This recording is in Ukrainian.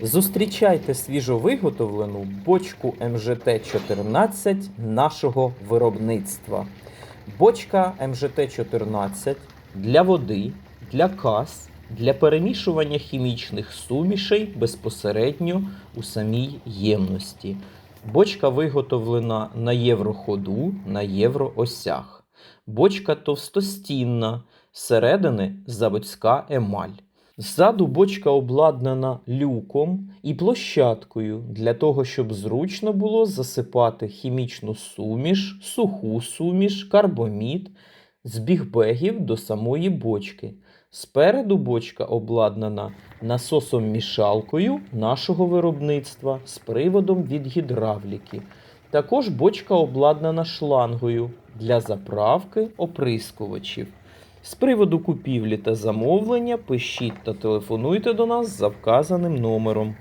Зустрічайте свіжовиготовлену бочку МЖТ-14 нашого виробництва. Бочка МЖТ-14 для води, для кас, для перемішування хімічних сумішей безпосередньо у самій ємності. Бочка виготовлена на євроходу, на євроосях. Бочка товстостінна, зсередини заводська емаль. Ззаду бочка обладнана люком і площадкою для того, щоб зручно було засипати хімічну суміш, суху суміш, карбомід з бігбегів до самої бочки. Спереду бочка обладнана насосом-мішалкою нашого виробництва з приводом від гідравліки. Також бочка обладнана шлангою для заправки оприскувачів. З приводу купівлі та замовлення пишіть та телефонуйте до нас за вказаним номером.